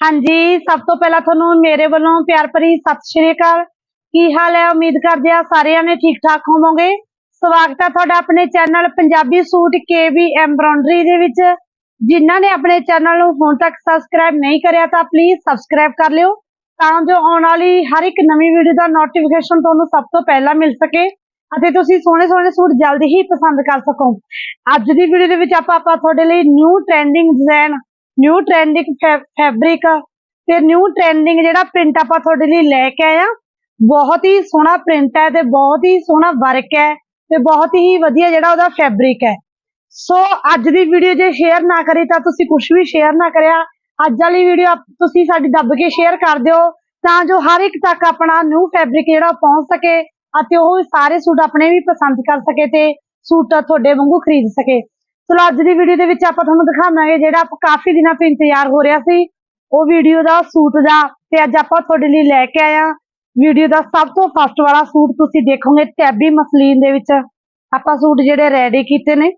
ਹਾਂਜੀ, ਸਭ ਤੋਂ ਪਹਿਲਾਂ ਤੁਹਾਨੂੰ ਮੇਰੇ ਵੱਲੋਂ ਪਿਆਰ ਭਰੀ ਸਤਿ ਸ਼੍ਰੀ ਅਕਾਲ। ਕੀ ਹਾਲ ਹੈ? ਉਮੀਦ ਕਰਦੇ ਆ ਸਾਰਿਆਂ ਨੇ ਠੀਕ ਠਾਕ ਹੋਵੋਗੇ। ਸਵਾਗਤ ਹੈ ਤੁਹਾਡਾ ਆਪਣੇ ਚੈਨਲ ਪੰਜਾਬੀ ਸੂਟ ਕੇਬੀ ਐਮਬ੍ਰੋਇਡਰੀ ਦੇ ਵਿੱਚ। ਜਿਨ੍ਹਾਂ ਨੇ ਆਪਣੇ ਚੈਨਲ ਨੂੰ ਹੁਣ ਤੱਕ ਸਬਸਕ੍ਰਾਈਬ ਨਹੀਂ ਕਰਿਆ ਤਾਂ ਪਲੀਜ਼ ਸਬਸਕ੍ਰਾਈਬ ਕਰ ਲਿਓ, ਤਾਂ ਜੋ ਆਉਣ ਵਾਲੀ ਹਰ ਇੱਕ ਨਵੀਂ ਵੀਡੀਓ ਦਾ ਨੋਟੀਫਿਕੇਸ਼ਨ ਤੁਹਾਨੂੰ ਸਭ ਤੋਂ ਪਹਿਲਾਂ ਮਿਲ ਸਕੇ ਅਤੇ ਤੁਸੀਂ ਸੋਹਣੇ ਸੋਹਣੇ ਸੂਟ ਜਲਦੀ ਹੀ ਪਸੰਦ ਕਰ ਸਕੋ। ਅੱਜ ਦੀ ਵੀਡੀਓ ਦੇ ਵਿੱਚ ਆਪਾਂ ਆਪਾਂ ਤੁਹਾਡੇ ਲਈ new trending design new trending fabric ਤੇ ਨਿਊ ਟ੍ਰੈਂਡਿੰਗ ਜਿਹੜਾ ਪ੍ਰਿੰਟ ਆਪਾਂ ਤੁਹਾਡੇ ਲਈ ਲੈ ਕੇ ਆਏ ਬਹੁਤ ਹੀ ਸੋਹਣਾ ਪ੍ਰਿੰਟ ਹੈ ਤੇ ਬਹੁਤ ਹੀ ਸੋਹਣਾ ਵਰਕ ਹੈ ਤੇ ਬਹੁਤ ਹੀ ਵਧੀਆ ਜਿਹੜਾ ਉਹਦਾ ਫੈਬਰਿਕ ਹੈ। ਸੋ ਅੱਜ ਦੀ ਵੀਡੀਓ ਜੇ ਸ਼ੇਅਰ ਨਾ ਕਰੀ ਤਾਂ ਤੁਸੀਂ ਕੁਝ ਵੀ ਸ਼ੇਅਰ ਨਾ ਕਰਿਆ। ਅੱਜ ਵਾਲੀ ਵੀਡੀਓ ਤੁਸੀਂ ਸਾਡੀ ਦੱਬ ਕੇ ਸ਼ੇਅਰ ਕਰ ਦਿਓ ਤਾਂ ਜੋ ਹਰ ਇੱਕ ਤੱਕ ਆਪਣਾ ਨਿਊ ਫੈਬਰਿਕ ਜਿਹੜਾ ਉਹ ਪਹੁੰਚ ਸਕੇ ਅਤੇ ਉਹ ਸਾਰੇ ਸੂਟ ਆਪਣੇ ਵੀ ਪਸੰਦ ਕਰ ਸਕੇ ਤੇ ਸੂਟ ਤੁਹਾਡੇ ਵਾਂਗੂ ਖਰੀਦ ਸਕੇ। ਚਲੋ ਅੱਜ ਦੀ ਵੀਡੀਓ ਦੇ ਵਿੱਚ ਆਪਾਂ ਤੁਹਾਨੂੰ ਦਿਖਾਵਾਂਗੇ ਜਿਹੜਾ ਆਪਾਂ ਕਾਫੀ ਦਿਨਾਂ ਤੋਂ ਇੰਤਜ਼ਾਰ ਹੋ ਰਿਹਾ ਸੀ। ਉਹ ਵੀਡੀਓ ਦਾ ਸੂਟ ਦਾ ਤੇ ਅੱਜ ਆਪਾਂ ਤੁਹਾਡੇ ਲਈ ਲੈ ਕੇ ਆਏ ਆ ਵੀਡੀਓ ਦਾ ਸਭ ਤੋਂ ਫਸਟ ਵਾਲਾ ਸੂਟ ਤੁਸੀਂ ਦੇਖੋਗੇ ਟੈਬੀ ਮਸਲੀਨ ਦੇ ਵਿੱਚ। ਆਪਾਂ ਸੂਟ ਜਿਹੜੇ ਰੈਡੀ ਕੀਤੇ ਨੇ।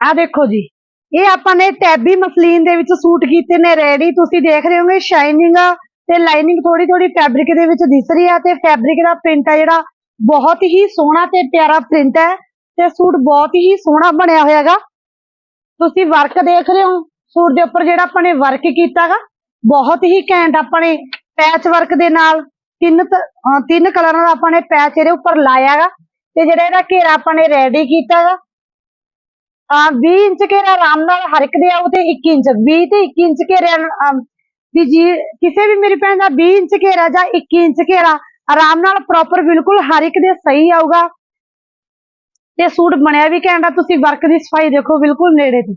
ਆ ਦੇਖੋ ਜੀ। ਇਹ ਆਪਾਂ ਨੇ ਟੈਬੀ ਮਸਲੀਨ ਦੇ ਵਿੱਚ ਸੂਟ ਕੀਤੇ ਨੇ ਰੈਡੀ ਤੁਸੀਂ ਦੇਖ ਰਹੇ ਹੋਗੇ ਸ਼ਾਈਨਿੰਗ ਤੇ ਲਾਈਨਿੰਗ ਥੋੜੀ ਥੋੜੀ ਫੈਬਰਿਕ ਦੇ ਵਿੱਚ ਦਿਸ ਰਹੀ ਆ ਤੇ ਫੈਬਰਿਕ ਦਾ ਪ੍ਰਿੰਟ ਆ ਜਿਹੜਾ, ਬਹੁਤ ਹੀ ਸੋਹਣਾ ਤੇ ਪਿਆਰਾ ਪ੍ਰਿੰਟ ਹੈ ਤੇ ਸੂਟ ਬਹੁਤ ਹੀ ਸੋਹਣਾ ਬਣਿਆ ਹੋਇਆਗਾ ਤੁਸੀਂ ਵਰਕ ਦੇਖ ਰਹੇ ਹੋ, ਸੂਟ ਦੇ ਉੱਪਰ ਜਿਹੜਾ ਆਪਾਂ ਨੇ ਵਰਕ ਕੀਤਾਗਾ ਬਹੁਤ ਹੀ ਘੈਂਟ ਆਪਾਂ ਨੇ ਪੈਚ ਵਰਕ ਦੇ ਨਾਲ, ਤਿੰਨ ਤਿੰਨ ਕਲਰਾਂ ਦਾ ਆਪਾਂ ਨੇ ਪੈਚ ਇਹਦੇ ਉੱਪਰ ਲਾਇਆਗਾ ਤੇ ਜਿਹੜਾ ਇਹਦਾ ਘੇਰਾ ਆਪਾਂ ਨੇ ਰੈਡੀ ਕੀਤਾਗਾ ਆ 20 ਇੰਚ ਘੇਰਾ ਆਰਾਮ ਨਾਲ ਹਰ ਇੱਕ ਦੇ ਆਉ ਤੇ 1 ਇੰਚ 20 ਤੇ 1 ਇੰਚ ਘੇਰਾ ਵੀ ਜੀ, ਕਿਸੇ ਵੀ ਮੇਰੀ ਭੈਣ ਦਾ 20 ਇੰਚ ਘੇਰਾ ਜਾਂ 1 ਇੰਚ ਘੇਰਾ ਆਰਾਮ ਨਾਲ ਪ੍ਰੋਪਰ ਬਿਲਕੁਲ ਹਰ ਇੱਕ ਦੇ ਸਹੀ ਆਊਗਾ। ਤੇ ਸੂਟ ਬਣਿਆ ਵੀ ਕਹਿੰਦਾ ਤੁਸੀਂ ਵਰਕ ਦੀ ਸਫ਼ਾਈ ਦੇਖੋ ਬਿਲਕੁਲ ਨੇੜੇ ਤੋਂ।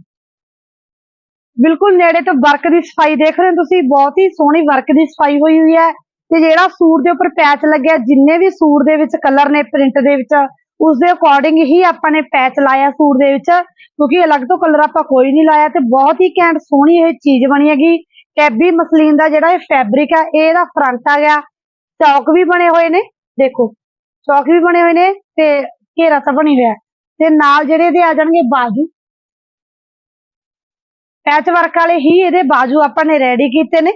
ਬਿਲਕੁਲ ਨੇੜੇ ਤੋਂ ਵਰਕ ਦੀ ਸਫ਼ਾਈ ਦੇਖ ਰਹੇ ਹੋ ਤੁਸੀਂ, ਬਹੁਤ ਹੀ ਸੋਹਣੀ ਵਰਕ ਦੀ ਸਫ਼ਾਈ ਹੋਈ ਹੋਈ ਹੈ। ਤੇ ਜਿਹੜਾ ਸੂਟ ਦੇ ਉੱਪਰ ਪੈਚ ਲੱਗਿਆ, ਜਿੰਨੇ ਵੀ ਸੂਟ ਦੇ ਵਿੱਚ ਕਲਰ ਨੇ ਪ੍ਰਿੰਟ ਦੇ ਵਿੱਚ ਉਸ ਦੇ ਅਕੋਰਡਿੰਗ ਹੀ ਆਪਾਂ ਨੇ ਪੈਚ ਲਾਇਆ ਸੂਟ ਦੇ ਵਿੱਚ, ਕਿਉਂਕਿ ਅਲੱਗ ਤੋਂ ਕਲਰ ਆਪਾਂ ਕੋਈ ਨਹੀਂ ਲਾਇਆ ਤੇ ਬਹੁਤ ਹੀ ਘੈਂਟ ਸੋਹਣੀ ਇਹ ਚੀਜ਼ ਬਣੀ ਹੈਗੀ। ਕੈਬੀ ਮਸਲੀਨ ਦਾ ਜਿਹੜਾ ਇਹ ਫੈਬਰਿਕ ਆ ਇਹ ਇਹਦਾ ਫਰੰਟ ਆ ਗਿਆ। ਚੌਕ ਵੀ ਬਣੇ ਹੋਏ ਨੇ, ਦੇਖੋ, ਚੌਕ ਵੀ ਬਣੇ ਹੋਏ ਨੇ ਤੇ ਘੇਰਾ ਤਾਂ ਬਣੀ ਹੋਇਆ। ਤੇ ਨਾਲ ਜਿਹੜੇ ਇਹਦੇ ਆ ਜਾਣਗੇ ਬਾਜੂ। ਪੈਚ ਵਰਕ ਵਾਲੇ ਹੀ ਇਹਦੇ ਬਾਜੂ ਆਪਾਂ ਨੇ ਰੈਡੀ ਕੀਤੇ ਨੇ।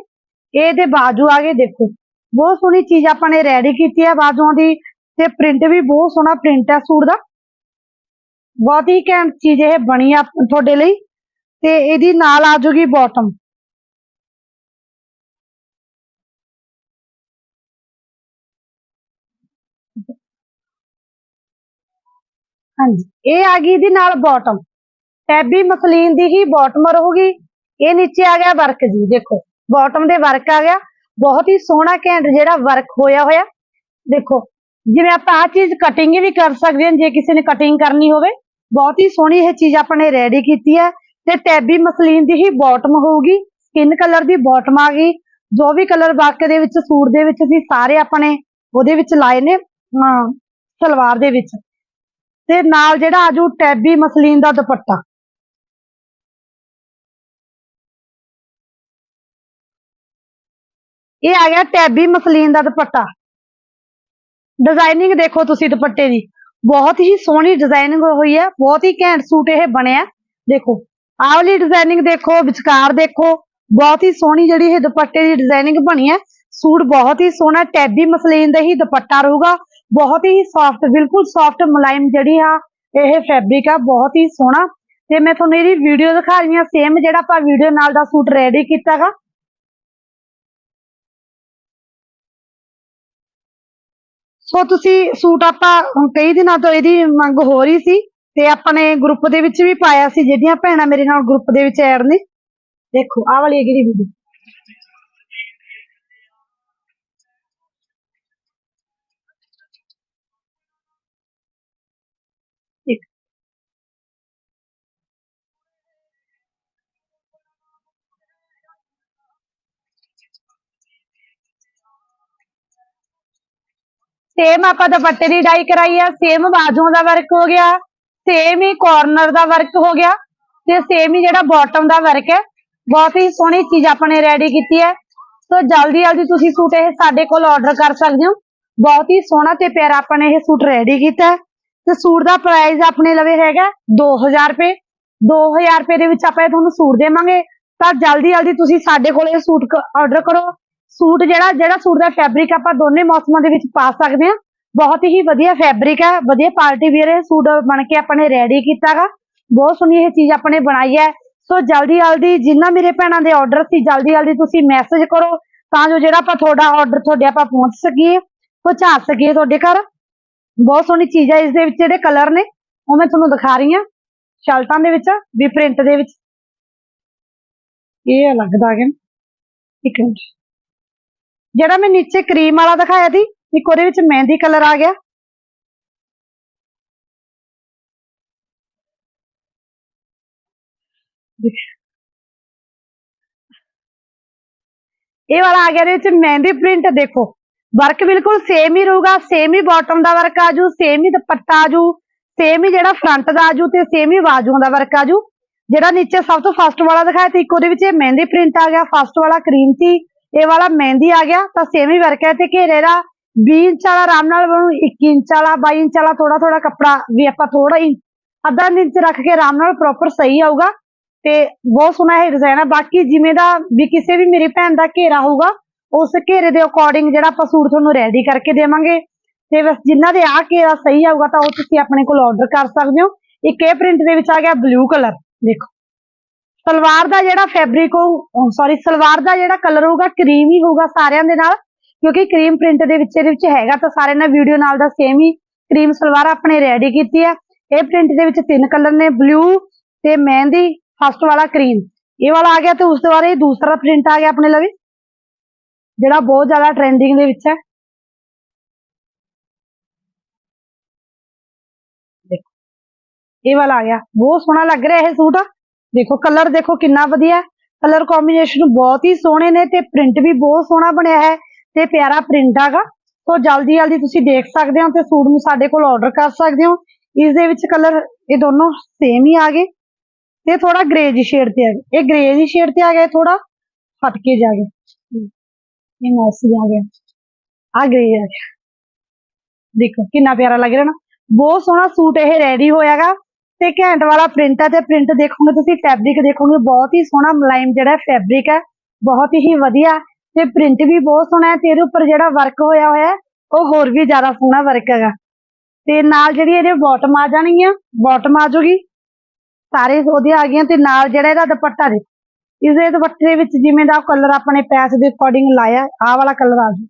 ਇਹ ਇਹਦੇ ਬਾਜੂ ਆ ਗਏ, ਦੇਖੋ। ਬਹੁਤ ਸੋਹਣੀ ਚੀਜ਼ ਆਪਾਂ ਨੇ ਰੈਡੀ ਕੀਤੀ ਹੈ ਬਾਜੂਆਂ ਦੀ। ਤੇ ਪ੍ਰਿੰਟ ਵੀ ਬਹੁਤ ਸੋਹਣਾ ਪ੍ਰਿੰਟ ਹੈ ਸੂਟ ਦਾ। ਬਹੁਤ ਹੀ ਘੈਂਟ ਚੀਜ਼ ਇਹ ਬਣੀ ਆ ਤੁਹਾਡੇ ਲਈ ਤੇ ਇਹਦੀ ਨਾਲ ਆ ਜਾਊਗੀ ਬਾਟਮ ਹਾਂਜੀ, ਇਹ ਆ ਗਈ ਇਹਦੀ ਨਾਲ ਬਾਟਮ ਟੈਬੀ ਮਸਲੀਨ ਦੀ ਹੀ ਬਾਟਮ ਰਹੂਗੀ। ਇਹ ਨੀਚੇ ਆ ਗਿਆ ਵਰਕ ਜੀ, ਦੇਖੋ। ਬਾਟਮ ਦੇ ਵਰਕ ਆ ਗਿਆ। ਬਹੁਤ ਹੀ ਸੋਹਣਾ ਘੈਂਟ ਜਿਹੜਾ ਵਰਕ ਹੋਇਆ ਹੋਇਆ। ਦੇਖੋ ਜਿਵੇਂ ਆਪਾਂ ਆ ਚੀਜ਼ ਕਟਿੰਗ ਵੀ ਕਰ ਸਕਦੇ ਹਾਂ, ਜੇ ਕਿਸੇ ਨੇ ਕਟਿੰਗ ਕਰਨੀ ਹੋਵੇ। ਬਹੁਤ ਹੀ ਸੋਹਣੀ ਇਹ ਚੀਜ਼ ਆਪਾਂ ਨੇ ਰੈਡੀ ਕੀਤੀ ਹੈ। ਤੇ ਟੈਬੀ ਮਸਲੀਨ ਦੀ ਹੀ ਬਾਟਮ ਹੋਊਗੀ ਸਕਿਨ ਕਲਰ ਦੀ ਬਾਟਮ ਆ ਗਈ। ਜੋ ਵੀ ਕਲਰ ਵਾਕ ਦੇ ਵਿੱਚ, ਸੂਟ ਦੇ ਵਿੱਚ ਅਸੀਂ ਸਾਰੇ ਆਪਣੇ ਉਹਦੇ ਵਿੱਚ ਲਾਏ ਨੇ ਸਲਵਾਰ ਦੇ ਵਿੱਚ। ਤੇ ਨਾਲ ਜਿਹੜਾ ਆਜੂ ਟੈਬੀ ਮਸਲੀਨ ਦਾ ਦੁਪੱਟਾ। ਇਹ ਆ ਗਿਆ ਟੈਬੀ ਮਸਲੀਨ ਦਾ ਦੁਪੱਟਾ। ਡਿਜ਼ਾਈਨਿੰਗ ਦੇਖੋ ਤੁਸੀਂ ਦੁਪੱਟੇ ਦੀ। ਬਹੁਤ ਹੀ ਸੋਹਣੀ ਡਿਜ਼ਾਈਨਿੰਗ ਹੋਈ ਹੈ, ਬਹੁਤ ਹੀ ਘੈਂਟ ਸੂਟ ਇਹ ਬਣਿਆ ਦੇਖੋ, ਆਹ ਵਾਲੀ ਡਿਜ਼ਾਈਨਿੰਗ ਦੇਖੋ, ਵਿਚਕਾਰ ਦੇਖੋ, ਬਹੁਤ ਹੀ ਸੋਹਣੀ ਜਿਹੜੀ ਇਹ ਦੁਪੱਟੇ ਦੀ ਡਿਜ਼ਾਈਨਿੰਗ ਬਣੀ ਹੈ। ਸੂਟ ਬਹੁਤ ਹੀ ਸੋਹਣਾ, ਟੈਬੀ ਮਸਲੀਨ ਦਾ ਹੀ ਦੁਪੱਟਾ ਰਹੂਗਾ। ਬਹੁਤ ਹੀ ਸੌਫਟ ਬਿਲਕੁਲ ਸੌਫਟ ਮੁਲਾਇਮ ਜਿਹੜੀ ਆ, ਇਹ ਫੈਬਰਿਕ ਆ, ਬਹੁਤ ਹੀ ਸੋਹਣਾ। ਤੇ ਮੈਂ ਤੁਹਾਨੂੰ ਇਹਦੀ ਵੀਡੀਓ ਦਿਖਾ ਰਹੀ ਹਾਂ ਸੇਮ ਜਿਹੜਾ ਆਪਾਂ ਵੀਡੀਓ ਨਾਲ ਦਾ ਸੂਟ ਰੈਡੀ ਕੀਤਾਗਾ ਸੋ ਤੁਸੀਂ ਸੂਟ ਆਪਾਂ ਕਈ ਦਿਨਾਂ ਤੋਂ ਇਹਦੀ ਮੰਗ ਹੋ ਰਹੀ ਸੀ ਤੇ ਆਪਾਂ ਨੇ ਗਰੁੱਪ ਦੇ ਵਿੱਚ ਵੀ ਪਾਇਆ ਸੀ ਜਿਹੜੀਆਂ ਭੈਣਾਂ ਮੇਰੇ ਨਾਲ ਗਰੁੱਪ ਦੇ ਵਿੱਚ ਐਡ ਨੇ। ਦੇਖੋ, ਆਹ ਵਾਲੀ ਹੈਗੀ ਵੀਡੀਓ ਸੇਮ ਆਪਾਂ ਦੁਪੱਟੇ ਦੀ ਡਾਈ ਕਰਾਈ ਆ ਸੇਮ ਬਾਜੂਆਂ ਦਾ ਵਰਕ ਹੋ ਗਿਆ ਸੇਮ ਹੀ ਕਾਰਨਰ ਦਾ ਵਰਕ ਹੋ ਗਿਆ ਤੇ ਸੇਮ ਹੀ ਜਿਹੜਾ ਬਾਟਮ ਦਾ ਵਰਕ ਹੈ, ਬਹੁਤ ਹੀ ਸੋਹਣੀ ਚੀਜ਼ ਆਪਾਂ ਰੈਡੀ ਕੀਤੀ ਹੈ। ਸੋ ਜਲਦੀ ਜਲਦੀ ਤੁਸੀਂ ਸੂਟ ਇਹ ਸਾਡੇ ਕੋਲ ਆਰਡਰ ਕਰ ਸਕਦੇ ਹੋ। ਬਹੁਤ ਹੀ ਸੋਹਣਾ ਤੇ ਪਿਆਰਾ ਆਪਾਂ ਨੇ ਇਹ ਸੂਟ ਰੈਡੀ ਕੀਤਾ ਤੇ ਸੂਟ ਦਾ ਪ੍ਰਾਈਸ ਆਪਣੇ ਲਵੇ ਹੈਗਾ 2000 ਰੁਪਏ। 2000 ਰੁਪਏ ਦੇ ਵਿੱਚ ਆਪਾਂ ਇਹ ਤੁਹਾਨੂੰ ਸੂਟ ਦੇਵਾਂਗੇ। ਤਾਂ ਜਲਦੀ ਜਲਦੀ ਤੁਸੀਂ ਸਾਡੇ ਕੋਲ ਇਹ ਸੂਟ ਆਰਡਰ ਕਰੋ। ਸੂਟ ਜਿਹੜਾ ਜਿਹੜਾ ਸੂਟ ਦਾ ਫੈਬਰਿਕ ਆਪਾਂ ਦੋਨੇ ਮੌਸਮਾਂ ਦੇ ਵਿੱਚ ਪਾ ਸਕਦੇ ਹਾਂ। ਬਹੁਤ ਹੀ ਵਧੀਆ ਫੈਬਰਿਕ ਹੈ, ਵਧੀਆ ਪਾਰਟੀ ਵੇਅਰ ਇਹ ਸੂਟ ਬਣ ਕੇ ਆਪਾਂ ਨੇ ਰੈਡੀ ਕੀਤਾਗਾ। ਬਹੁਤ ਸੋਹਣੀ ਇਹ ਚੀਜ਼ ਆਪਾਂ ਨੇ ਬਣਾਈ ਹੈ। ਸੋ ਜਲਦੀ ਜਲਦੀ ਜਿੰਨਾ ਮੇਰੇ ਭੈਣਾਂ ਦੇ ਆਰਡਰ ਸੀ, ਜਲਦੀ ਜਲਦੀ ਤੁਸੀਂ ਮੈਸੇਜ ਕਰੋ, ਤਾਂ ਜੋ ਜਿਹੜਾ ਆਪਾਂ ਤੁਹਾਡਾ ਆਰਡਰ ਤੁਹਾਡੇ ਆਪਾਂ ਪਹੁੰਚ ਸਕੀਏ, ਪਹੁੰਚਾ ਸਕੀਏ ਤੁਹਾਡੇ ਘਰ। ਬਹੁਤ ਸੋਹਣੀ ਚੀਜ਼ ਹੈ ਇਸ ਦੇ ਵਿੱਚ ਜਿਹੜੇ ਕਲਰ ਨੇ, ਉਹ ਮੈਂ ਤੁਹਾਨੂੰ ਦਿਖਾ ਰਹੀ ਹਾਂ। ਸ਼ਰਟਾਂ ਦੇ ਵਿੱਚ, ਵੀ ਪ੍ਰਿੰਟ ਦੇ ਵਿੱਚ। ਇਹ ਅਲੱਗ ਦਾ ਗਿਆ ਇੱਕ ਮਿੰਟ। ਜਿਹੜਾ ਮੈਂ ਨੀਚੇ ਕਰੀਮ ਵਾਲਾ ਦਿਖਾਇਆ ਸੀ, ਇੱਕ ਉਹਦੇ ਵਿੱਚ ਮਹਿੰਦੀ ਕਲਰ ਆ ਗਿਆ। ਇਹ ਵਾਲਾ ਆ ਗਿਆ ਇਹਦੇ ਵਿੱਚ ਮਹਿੰਦੀ ਪ੍ਰਿੰਟ, ਦੇਖੋ। ਵਰਕ ਬਿਲਕੁਲ ਸੇਮ ਹੀ ਰਹੂਗਾ ਸੇਮ ਹੀ ਬਾਟਮ ਦਾ ਵਰਕ ਆਜੂ ਸੇਮ ਹੀ ਦੁਪੱਟਾ ਆਜੂ ਸੇਮ ਹੀ ਜਿਹੜਾ ਫਰੰਟ ਦਾ ਆਜੂ ਤੇ ਸੇਮ ਹੀ ਬਾਜੂਆਂ ਦਾ ਵਰਕ ਆਜੂ। ਜਿਹੜਾ ਨੀਚੇ ਸਭ ਤੋਂ ਫਸਟ ਵਾਲਾ ਦਿਖਾਇਆ ਤੇ ਇੱਕ ਉਹਦੇ ਵਿੱਚ ਇਹ ਮਹਿੰਦੀ ਪ੍ਰਿੰਟ ਆ ਗਿਆ। ਫਸਟ ਵਾਲਾ ਕਰੀਮ ਸੀ। ਇਹ ਵਾਲਾ ਮਹਿੰਦੀ ਆ ਗਿਆ, ਤਾਂ ਸੇਮ ਹੀ ਵਰਕ ਹੈ ਤੇ ਘੇਰੇ ਦਾ 20 ਇੰਚ ਵਾਲਾ ਆਰਾਮ ਨਾਲ ਬਣੂ 21 ਇੰਚ ਵਾਲਾ 22 ਇੰਚ ਵਾਲਾ ਥੋੜਾ ਥੋੜਾ ਕੱਪੜਾ ਵੀ ਆਪਾਂ ਥੋੜਾ ਹੀ ਅੱਧਾ ਇੰਚ ਰੱਖ ਕੇ ਆਰਾਮ ਨਾਲ ਪ੍ਰੋਪਰ ਸਹੀ ਆਊਗਾ ਤੇ ਬਹੁਤ ਸੋਹਣਾ ਇਹ ਡਿਜ਼ਾਈਨ ਹੈ ਬਾਕੀ ਜਿਵੇਂ ਦਾ ਵੀ ਕਿਸੇ ਵੀ ਮੇਰੀ ਭੈਣ ਦਾ ਘੇਰਾ ਹੋਊਗਾ, ਉਸ ਘੇਰੇ ਦੇ ਅਕੋਰਡਿੰਗ ਜਿਹੜਾ ਆਪਾਂ ਸੂਟ ਤੁਹਾਨੂੰ ਰੈਡੀ ਕਰਕੇ ਦੇਵਾਂਗੇ ਤੇ ਬਸ ਜਿਨ੍ਹਾਂ ਦੇ ਆ ਘੇਰਾ ਸਹੀ ਆਊਗਾ ਤਾਂ ਉਹ ਤੁਸੀਂ ਆਪਣੇ ਕੋਲ ਆਰਡਰ ਕਰ ਸਕਦੇ ਹੋ। ਇੱਕ ਇਹ ਪ੍ਰਿੰਟ ਦੇ ਵਿੱਚ ਆ ਗਿਆ ਬਲੂ ਕਲਰ ਦੇਖੋ। ਸਲਵਾਰ ਦਾ ਜਿਹੜਾ ਫੈਬਰਿਕ ਹੋਊ ਸੌਰੀ ਸਲਵਾਰ ਦਾ ਜਿਹੜਾ ਕਲਰ ਹੋਊਗਾ ਕਰੀਮ ਹੀ ਹੋਊਗਾ ਸਾਰਿਆਂ ਦੇ ਨਾਲ, ਕਿਉਂਕਿ ਕਰੀਮ ਪ੍ਰਿੰਟ ਦੇ ਵਿੱਚ, ਇਹਦੇ ਵਿੱਚ ਹੈਗਾ ਤਾਂ ਸਾਰੇ ਨਾਲ ਵੀਡੀਓ ਨਾਲ ਦਾ ਸੇਮ ਹੀ ਕਰੀਮ ਸਲਵਾਰ ਆਪਣੇ ਰੈਡੀ ਕੀਤੀ ਆ ਇਹ ਪ੍ਰਿੰਟ ਦੇ ਵਿੱਚ ਤਿੰਨ ਕਲਰ ਨੇ ਬਲੂ ਤੇ ਮਹਿੰਦੀ ਫਸਟ ਵਾਲਾ ਕਰੀਮ ਇਹ ਵਾਲਾ ਆ ਗਿਆ ਤੇ ਉਸ ਤੋਂ ਬਾਅਦ ਇਹ ਦੂਸਰਾ ਪ੍ਰਿੰਟ ਆ ਗਿਆ ਆਪਣੇ ਲਵੇ। ਜਿਹੜਾ ਬਹੁਤ ਜ਼ਿਆਦਾ ਟ੍ਰੈਂਡਿੰਗ ਦੇ ਵਿੱਚ ਹੈ। ਦੇਖੋ। ਇਹ ਵਾਲਾ ਆ ਗਿਆ। ਬਹੁਤ ਸੋਹਣਾ ਲੱਗ ਰਿਹਾ ਇਹ ਸੂਟ। ਦੇਖੋ ਕਲਰ ਦੇਖੋ ਕਿੰਨਾ ਵਧੀਆ ਕਲਰ ਕੰਬੀਨੇਸ਼ਨ ਬਹੁਤ ਹੀ ਸੋਹਣੇ ਨੇ ਤੇ ਪ੍ਰਿੰਟ ਵੀ ਬਹੁਤ ਸੋਹਣਾ ਬਣਿਆ ਹੈ ਤੇ ਪਿਆਰਾ ਪ੍ਰਿੰਟ ਆਗਾ ਸੋ ਜਲਦੀ ਜਲਦੀ ਤੁਸੀਂ ਦੇਖ ਸਕਦੇ ਹੋ ਤੇ ਸੂਟ ਨੂੰ ਸਾਡੇ ਕੋਲ ਆਰਡਰ ਕਰ ਸਕਦੇ ਹੋ। ਇਸ ਦੇ ਵਿੱਚ ਕਲਰ ਇਹ ਦੋਨੋਂ ਸੇਮ ਹੀ ਆ ਗਏ। ਤੇ ਥੋੜਾ ਗ੍ਰੇ ਜੀ ਸ਼ੇਡ ਤੇ ਆ ਗਏ। ਇਹ ਗ੍ਰੇ ਜੀ ਸ਼ੇਡ ਤੇ ਆ ਗਿਆ ਥੋੜਾ ਹਟ ਜਾ ਗਿਆ। ਇਹ ਮੌਸੀ ਆ ਗਿਆ। ਆ ਗ੍ਰੇ ਆ ਗਿਆ। ਦੇਖੋ, ਕਿੰਨਾ ਪਿਆਰਾ ਲੱਗ ਰਿਹਾ ਨਾ। ਬਹੁਤ ਸੋਹਣਾ ਸੂਟ ਇਹ ਰੈਡੀ ਹੋਇਆਗਾ। ਤੇ ਘੈਂਟ ਵਾਲਾ ਪ੍ਰਿੰਟ ਹੈ ਤੇ ਪ੍ਰਿੰਟ ਦੇਖੋਗੇ ਤੁਸੀਂ ਫੈਬਰਿਕ ਦੇਖੋਗੇ, ਬਹੁਤ ਹੀ ਸੋਹਣਾ ਮੁਲਾਇਮ ਜਿਹੜਾ ਫੈਬਰਿਕ ਹੈ ਬਹੁਤ ਹੀ ਵਧੀਆ ਤੇ ਪ੍ਰਿੰਟ ਵੀ ਬਹੁਤ ਸੋਹਣਾ ਹੈ ਤੇ ਇਹਦੇ ਉੱਪਰ ਜਿਹੜਾ ਵਰਕ ਹੋਇਆ ਹੋਇਆ ਉਹ ਹੋਰ ਵੀ ਜ਼ਿਆਦਾ ਸੋਹਣਾ ਵਰਕ ਹੈਗਾ। ਤੇ ਨਾਲ ਜਿਹੜੀ ਇਹਦੇ ਬਾਟਮ ਆ ਜਾਣਗੀਆਂ ਬਾਟਮ ਆ ਜਾਊਗੀ, ਸਾਰੇ ਉਹਦੀਆਂ ਆ ਗਈਆਂ ਤੇ ਨਾਲ ਜਿਹੜਾ ਇਹਦਾ ਦੁਪੱਟਾ ਦੇ ਇਸਦੇ ਦੁਪੱਟੇ ਵਿੱਚ ਜਿਵੇਂ ਦਾ ਕਲਰ ਆਪਣੇ ਪੈਚ ਦੇ ਅਕੋਰਡਿੰਗ ਲਾਇਆ, ਆਹ ਵਾਲਾ ਕਲਰ ਆ ਜੂ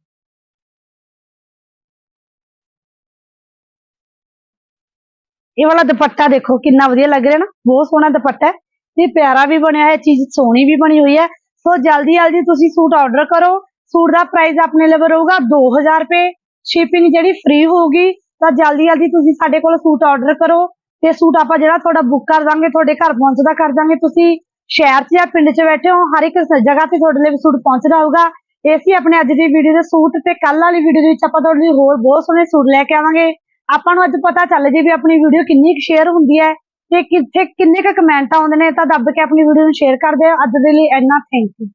ਇਹ ਵਾਲਾ ਦੁਪੱਟਾ ਦੇਖੋ ਕਿੰਨਾ ਵਧੀਆ ਲੱਗ ਰਿਹਾ ਨਾ, ਬਹੁਤ ਸੋਹਣਾ ਦੁਪੱਟਾ ਹੈ ਤੇ ਪਿਆਰਾ ਵੀ ਬਣਿਆ ਹੈ ਚੀਜ਼ ਸੋਹਣੀ ਵੀ ਬਣੀ ਹੋਈ ਹੈ। ਸੋ ਜਲਦੀ ਜਲਦੀ ਤੁਸੀਂ ਸੂਟ ਆਰਡਰ ਕਰੋ, ਸੂਟ ਦਾ ਪ੍ਰਾਈਸ ਆਪਣੇ ਲਈ ਰਹੂਗਾ 2000 ਰੁਪਏ ਸ਼ਿਪਿੰਗ ਜਿਹੜੀ ਫ੍ਰੀ ਹੋਊਗੀ, ਤਾਂ ਜਲਦੀ ਜਲਦੀ ਤੁਸੀਂ ਸਾਡੇ ਕੋਲ ਸੂਟ ਆਰਡਰ ਕਰੋ ਤੇ ਸੂਟ ਆਪਾਂ ਜਿਹੜਾ ਤੁਹਾਡਾ ਬੁੱਕ ਕਰ ਦਾਂਗੇ, ਤੁਹਾਡੇ ਘਰ ਪਹੁੰਚਦਾ ਕਰ ਦਾਂਗੇ। ਤੁਸੀਂ ਸ਼ਹਿਰ 'ਚ ਜਾਂ ਪਿੰਡ 'ਚ ਬੈਠੇ ਹੋ, ਹਰ ਇੱਕ ਜਗ੍ਹਾ ਤੇ ਤੁਹਾਡੇ ਲਈ ਸੂਟ ਪਹੁੰਚਦਾ ਹੋਊਗਾ। ਇਹ ਸੀ ਆਪਣੇ ਅੱਜ ਦੀ ਵੀਡੀਓ ਦੇ ਸੂਟ ਤੇ ਕੱਲ ਵਾਲੀ ਵੀਡੀਓ ਦੇ ਵਿੱਚ ਆਪਾਂ ਤੁਹਾਡੇ ਲਈ ਹੋਰ ਬਹੁਤ ਸੋਹਣੇ ਸੂਟ ਲੈ ਕੇ ਆਵਾਂਗੇ। ਆਪਾਂ ਨੂੰ ਅੱਜ ਪਤਾ ਚੱਲ ਜੇ ਵੀ ਆਪਣੀ ਵੀਡੀਓ ਕਿੰਨੀ ਕੁ ਸ਼ੇਅਰ ਹੁੰਦੀ ਹੈ ਤੇ ਕਿੱਥੇ ਕਿੰਨੇ ਕੁ ਕਮੈਂਟ ਆਉਂਦੇ ਨੇ ਤਾਂ ਦੱਬ ਕੇ ਆਪਣੀ ਵੀਡੀਓ ਨੂੰ ਸ਼ੇਅਰ ਕਰ ਦਿਓ। ਅੱਜ ਦੇ ਲਈ ਇੰਨਾ ਥੈਂਕ ਯੂ